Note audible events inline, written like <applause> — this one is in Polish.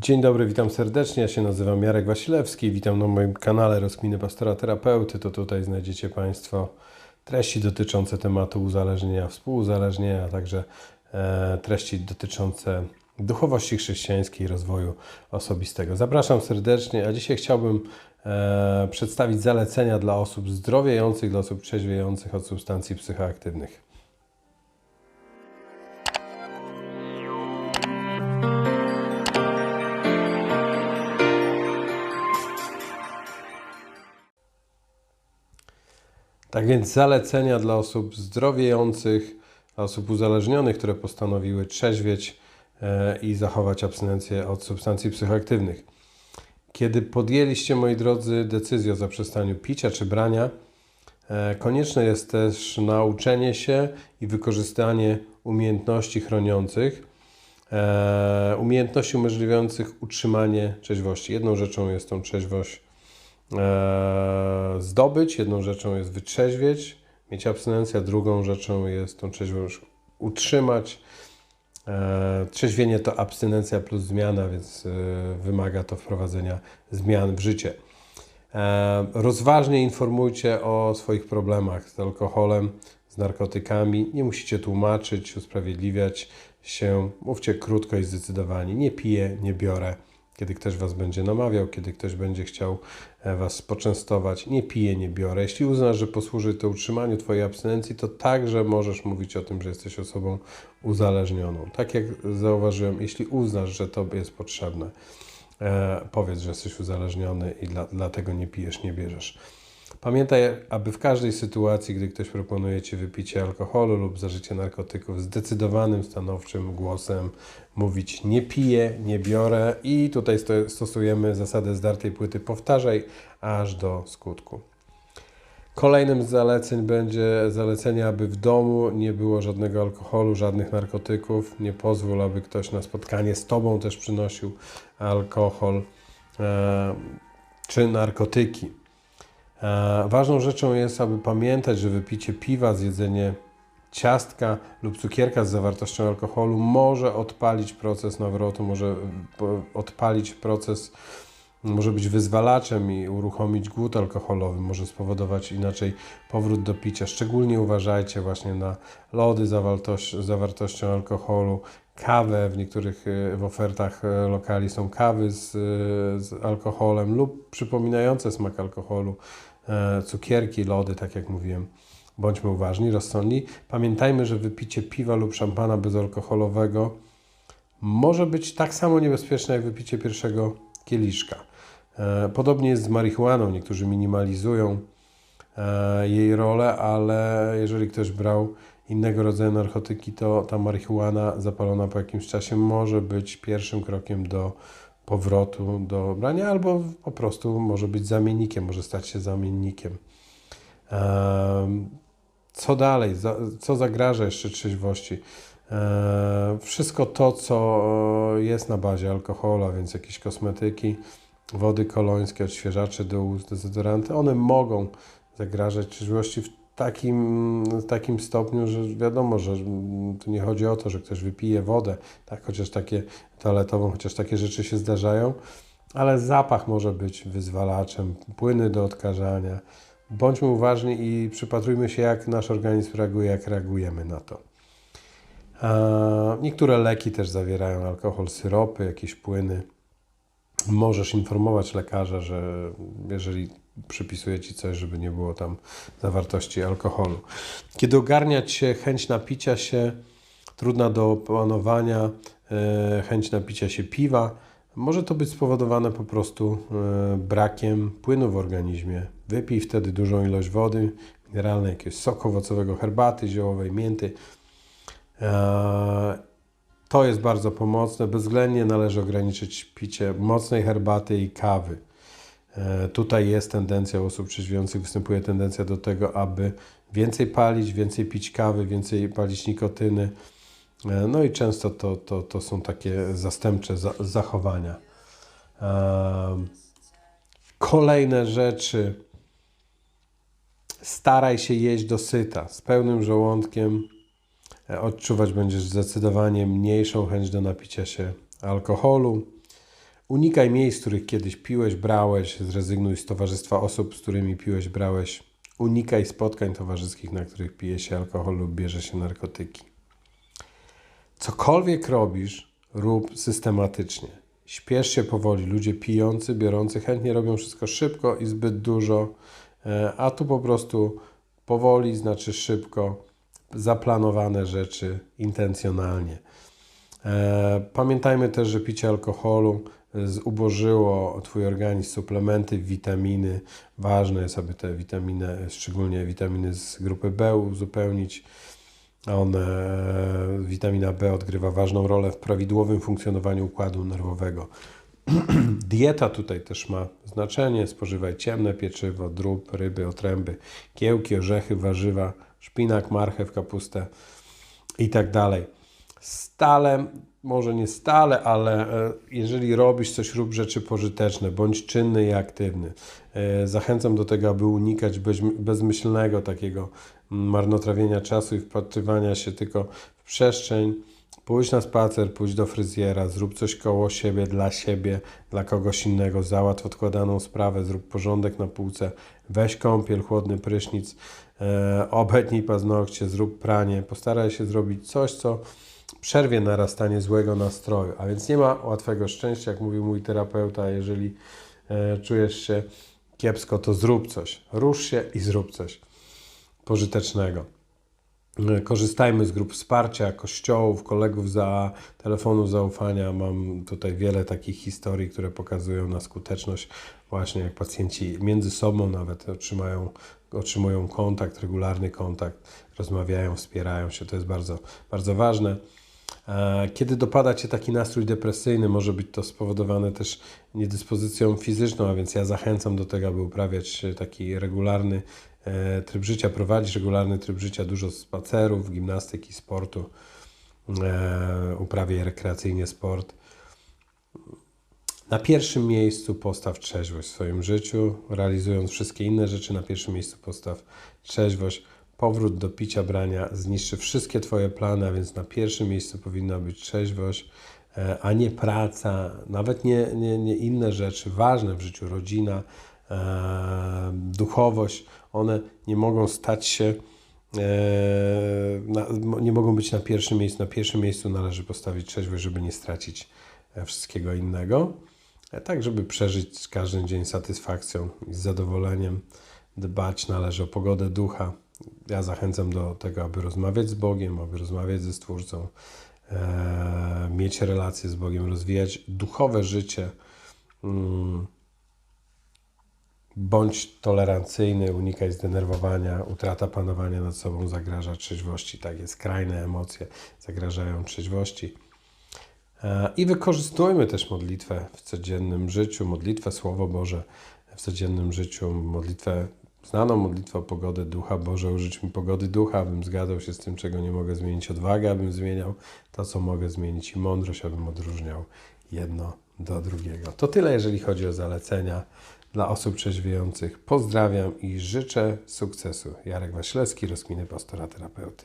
Dzień dobry, witam serdecznie. Ja się nazywam Jarek Wasilewski. Witam na moim kanale Rozkminy Pastora Terapeuty. To tutaj znajdziecie Państwo treści dotyczące tematu uzależnienia, współuzależnienia, a także e, treści dotyczące duchowości chrześcijańskiej i rozwoju osobistego. Zapraszam serdecznie, a dzisiaj chciałbym e, przedstawić zalecenia dla osób zdrowiejących, dla osób trzeźwiejących od substancji psychoaktywnych. Tak więc zalecenia dla osób zdrowiejących, dla osób uzależnionych, które postanowiły trzeźwieć e, i zachować abstynencję od substancji psychoaktywnych. Kiedy podjęliście, moi drodzy, decyzję o zaprzestaniu picia czy brania, e, konieczne jest też nauczenie się i wykorzystanie umiejętności chroniących, e, umiejętności umożliwiających utrzymanie trzeźwości. Jedną rzeczą jest tą trzeźwość zdobyć, jedną rzeczą jest wytrzeźwieć, mieć abstynencję, drugą rzeczą jest tą trzeźwość utrzymać. E, trzeźwienie to abstynencja plus zmiana, więc e, wymaga to wprowadzenia zmian w życie. E, rozważnie informujcie o swoich problemach z alkoholem, z narkotykami. Nie musicie tłumaczyć, usprawiedliwiać się. Mówcie krótko i zdecydowanie. Nie piję, nie biorę kiedy ktoś Was będzie namawiał, kiedy ktoś będzie chciał e, Was poczęstować. Nie piję, nie biorę. Jeśli uznasz, że posłuży to utrzymaniu Twojej abstynencji, to także możesz mówić o tym, że jesteś osobą uzależnioną. Tak jak zauważyłem, jeśli uznasz, że to jest potrzebne, e, powiedz, że jesteś uzależniony i dla, dlatego nie pijesz, nie bierzesz. Pamiętaj, aby w każdej sytuacji, gdy ktoś proponuje Ci wypicie alkoholu lub zażycie narkotyków, zdecydowanym, stanowczym głosem mówić nie piję, nie biorę i tutaj stosujemy zasadę zdartej płyty powtarzaj aż do skutku. Kolejnym z zaleceń będzie zalecenie, aby w domu nie było żadnego alkoholu, żadnych narkotyków. Nie pozwól, aby ktoś na spotkanie z Tobą też przynosił alkohol e, czy narkotyki. E, ważną rzeczą jest, aby pamiętać, że wypicie piwa, zjedzenie ciastka lub cukierka z zawartością alkoholu może odpalić proces nawrotu, może odpalić proces, może być wyzwalaczem i uruchomić głód alkoholowy, może spowodować inaczej powrót do picia. Szczególnie uważajcie właśnie na lody z zawartością alkoholu, kawę, w niektórych e, w ofertach e, lokali są kawy z, z alkoholem lub przypominające smak alkoholu E, cukierki, lody, tak jak mówiłem. Bądźmy uważni, rozsądni. Pamiętajmy, że wypicie piwa lub szampana bezalkoholowego może być tak samo niebezpieczne jak wypicie pierwszego kieliszka. E, podobnie jest z marihuaną. Niektórzy minimalizują e, jej rolę, ale jeżeli ktoś brał innego rodzaju narkotyki, to ta marihuana zapalona po jakimś czasie może być pierwszym krokiem do powrotu do brania, albo po prostu może być zamiennikiem, może stać się zamiennikiem. Co dalej? Co zagraża jeszcze trzeźwości? Wszystko to, co jest na bazie alkohola, więc jakieś kosmetyki, wody kolońskie, odświeżacze do ust, dezodoranty, one mogą zagrażać trzeźwości w takim, takim stopniu, że wiadomo, że tu nie chodzi o to, że ktoś wypije wodę, tak, chociaż takie toaletową, chociaż takie rzeczy się zdarzają, ale zapach może być wyzwalaczem, płyny do odkażania. Bądźmy uważni i przypatrujmy się, jak nasz organizm reaguje, jak reagujemy na to. Niektóre leki też zawierają alkohol, syropy, jakieś płyny. Możesz informować lekarza, że jeżeli przypisuje ci coś, żeby nie było tam zawartości alkoholu. Kiedy ogarniać się chęć napicia się, trudna do opanowania, e, chęć napicia się piwa, może to być spowodowane po prostu e, brakiem płynu w organizmie. Wypij wtedy dużą ilość wody mineralnej, jakiegoś soku owocowego, herbaty ziołowej, mięty. E, to jest bardzo pomocne. Bezwzględnie należy ograniczyć picie mocnej herbaty i kawy. E, tutaj jest tendencja osób trzeźwiących, występuje tendencja do tego, aby więcej palić, więcej pić kawy, więcej palić nikotyny. E, no i często to, to, to są takie zastępcze zachowania. E, kolejne rzeczy. Staraj się jeść dosyta, z pełnym żołądkiem. Odczuwać będziesz zdecydowanie mniejszą chęć do napicia się alkoholu Unikaj miejsc, w których kiedyś piłeś, brałeś, zrezygnuj z towarzystwa osób, z którymi piłeś, brałeś. Unikaj spotkań towarzyskich, na których pije się alkohol lub bierze się narkotyki. Cokolwiek robisz, rób systematycznie. Śpiesz się powoli. Ludzie pijący, biorący chętnie robią wszystko szybko i zbyt dużo, e, a tu po prostu powoli znaczy szybko, zaplanowane rzeczy intencjonalnie. E, Pamiętajmy też, że picie alkoholu zubożyło Twój organizm, suplementy, witaminy. Ważne jest, aby te witaminy, szczególnie witaminy z grupy B uzupełnić. One, witamina B odgrywa ważną rolę w prawidłowym funkcjonowaniu układu nerwowego. <clears throat> Dieta tutaj też ma znaczenie. Spożywaj ciemne pieczywo, drób, ryby, otręby, kiełki, orzechy, warzywa, szpinak, marchew, kapustę i tak dalej. Stale, może nie stale, ale e, jeżeli robisz coś, rób rzeczy pożyteczne, bądź czynny i aktywny. E, Zachęcam do tego, aby unikać bez, bezmyślnego takiego marnotrawienia czasu i wpatrywania się tylko w przestrzeń. Pójdź na spacer, pójdź do fryzjera, zrób coś koło siebie, dla siebie, dla kogoś innego, załatw odkładaną sprawę, zrób porządek na półce, weź kąpiel, chłodny prysznic, e, obetnij paznokcie, zrób pranie, postaraj się zrobić coś, co przerwie narastanie złego nastroju. A więc nie ma łatwego szczęścia, jak mówił mój terapeuta, jeżeli e, czujesz się kiepsko, to zrób coś. Rusz się i zrób coś pożytecznego. E, Korzystajmy z grup wsparcia, kościołów, kolegów za telefonów zaufania. Mam tutaj wiele takich historii, które pokazują na skuteczność, właśnie jak pacjenci między sobą nawet otrzymają, otrzymują kontakt, regularny kontakt, rozmawiają, wspierają się. To jest bardzo, bardzo ważne. E, Kiedy dopada Cię taki nastrój depresyjny, może być to spowodowane też niedyspozycją fizyczną, a więc ja zachęcam do tego, aby uprawiać taki regularny e, tryb życia, prowadzić regularny tryb życia, dużo spacerów, gimnastyki, sportu, e, uprawiaj rekreacyjnie sport. Na pierwszym miejscu postaw trzeźwość w swoim życiu, realizując wszystkie inne rzeczy, na pierwszym miejscu postaw trzeźwość. Powrót do picia, brania zniszczy wszystkie Twoje plany, a więc na pierwszym miejscu powinna być trzeźwość, e, a nie praca, nawet nie, nie, nie inne rzeczy ważne w życiu, rodzina, e, duchowość. One nie mogą stać się, e, nie mogą być na pierwszym miejscu. Na pierwszym miejscu należy postawić trzeźwość, żeby nie stracić e, wszystkiego innego. E, Tak, żeby przeżyć każdy dzień z satysfakcją i z zadowoleniem. Dbać należy o pogodę ducha. Ja zachęcam do tego, aby rozmawiać z Bogiem, aby rozmawiać ze Stwórcą, e, mieć relacje z Bogiem, rozwijać duchowe życie. Bądź tolerancyjny, unikaj zdenerwowania, utrata panowania nad sobą zagraża trzeźwości. Tak jest, skrajne emocje zagrażają trzeźwości. E, I wykorzystujmy też modlitwę w codziennym życiu, modlitwę Słowo Boże w codziennym życiu, modlitwę, znaną modlitwę o pogodę ducha. Boże, użyć mi pogody ducha, abym zgadzał się z tym, czego nie mogę zmienić, odwagę, abym zmieniał to, co mogę zmienić i mądrość, abym odróżniał jedno do drugiego. To tyle, jeżeli chodzi o zalecenia dla osób trzeźwiejących. Pozdrawiam i życzę sukcesu. Jarek Waślewski, rozkminy pastora terapeuty.